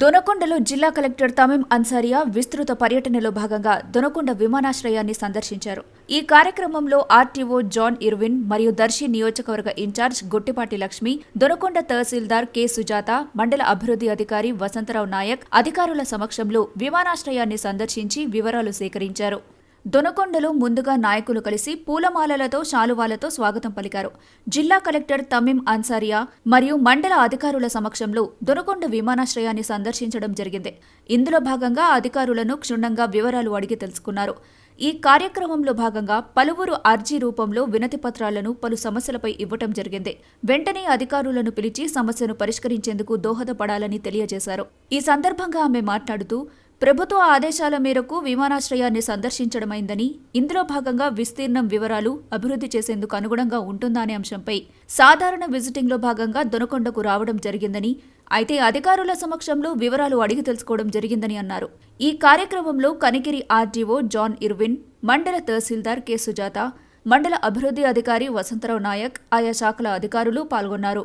దొనకొండలో జిల్లా కలెక్టర్ తమీం అన్సారియా విస్తృత పర్యటనలో భాగంగా దొనకొండ విమానాశ్రయాన్ని సందర్శించారు. ఈ కార్యక్రమంలో ఆర్టీఓ జాన్ ఇర్విన్ మరియు దర్శి నియోజకవర్గ in charge Gottipati Lakshmi Donakonda tahsildar K Sujatha మండల అభివృద్ధి అధికారి వసంతరావు నాయక్ అధికారుల సమక్షంలో విమానాశ్రయాన్ని సందర్శించి వివరాలు సేకరించారు. దొనకొండలో ముందుగా నాయకులు కలిసి పూలమాలలతో శాలువాలతో స్వాగతం పలికారు. జిల్లా కలెక్టర్ తమీం అన్సారియా మరియు మండల అధికారుల సమక్షంలో దొనకొండ విమానాశ్రయాన్ని సందర్శించడం జరిగింది. ఇందులో భాగంగా అధికారులను క్షుణ్ణంగా వివరాలు అడిగి తెలుసుకున్నారు. ఈ కార్యక్రమంలో భాగంగా పలువురు అర్జీ రూపంలో వినతి పత్రాలను పలు సమస్యలపై ఇవ్వటం జరిగింది. వెంటనే అధికారులను పిలిచి సమస్యను పరిష్కరించేందుకు దోహదపడాలని తెలియజేశారు. ఈ సందర్భంగా ఆమె మాట్లాడుతూ ప్రభుత్వ ఆదేశాల మేరకు విమానాశ్రయాన్ని సందర్శించడమైందని ఇందులో భాగంగా విస్తీర్ణం వివరాలు అభివృద్ధి చేసేందుకు అనుగుణంగా ఉంటుందా అనే అంశంపై సాధారణ విజిటింగ్లో భాగంగా దొనకొండకు రావడం జరిగిందని అయితే అధికారుల సమక్షంలో వివరాలు అడిగి తెలుసుకోవడం జరిగిందని అన్నారు. ఈ కార్యక్రమంలో కనికిరి ఆర్డీఓ జాన్ ఇర్విన్ మండల తహసీల్దార్ కె సుజాత మండల అభివృద్ధి అధికారి వసంతరావు నాయక్ ఆయా శాఖల అధికారులు పాల్గొన్నారు.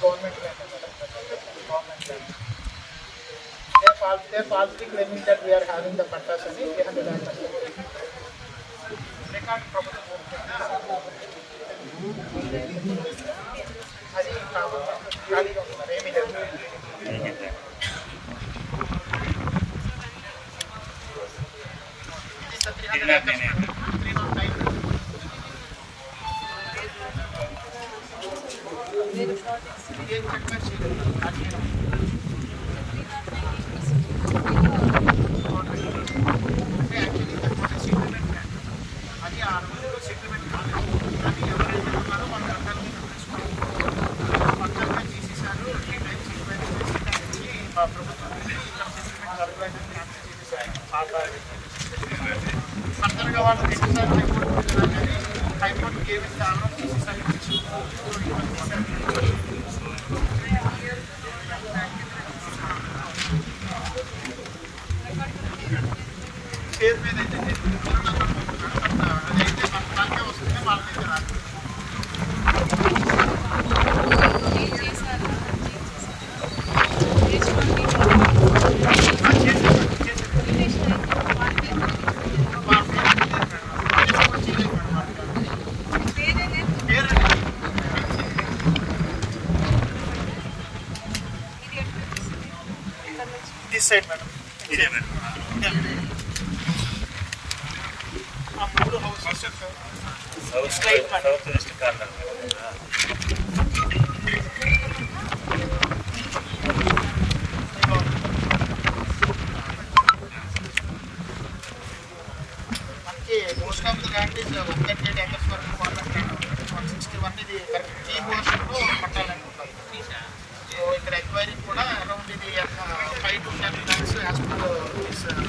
government land they falls they falsely claiming that we are having the pattas అని త్రీ హండ్రెడ్ ఐటమ్స్ రికార్డ్ ప్రభుత్వం అది కావాలి ఖాళీగా ఉంది మరి ఏమీ లేదు త్రీ నాట్ ఫర్దర్గా వాళ్ళు రెండుసార్లు హైకోర్టు వెళ్ళాలి కానీ హైకోర్టుకి ఏమైతే ఆర్డర్ చేసేసారు పేరు మీద అయితే అదైతే మన దానికే వస్తుంది వాళ్ళకైతే రాదు. దిస్ సైడ్ మేడం ఇదే మేడం ఆ మూడు houses south south west corner madam is one thirty eight acres వరకు ఫార్మేట్ వన్ సిక్స్టీ వన్ ఇది కరెక్ట్ ఈ పోర్షన్లో పట్టాలనుకుంటాం సో ఇక్కడ ఎక్వైరింగ్ కూడా అరౌండ్ ఇది five to ten lakhs as per registration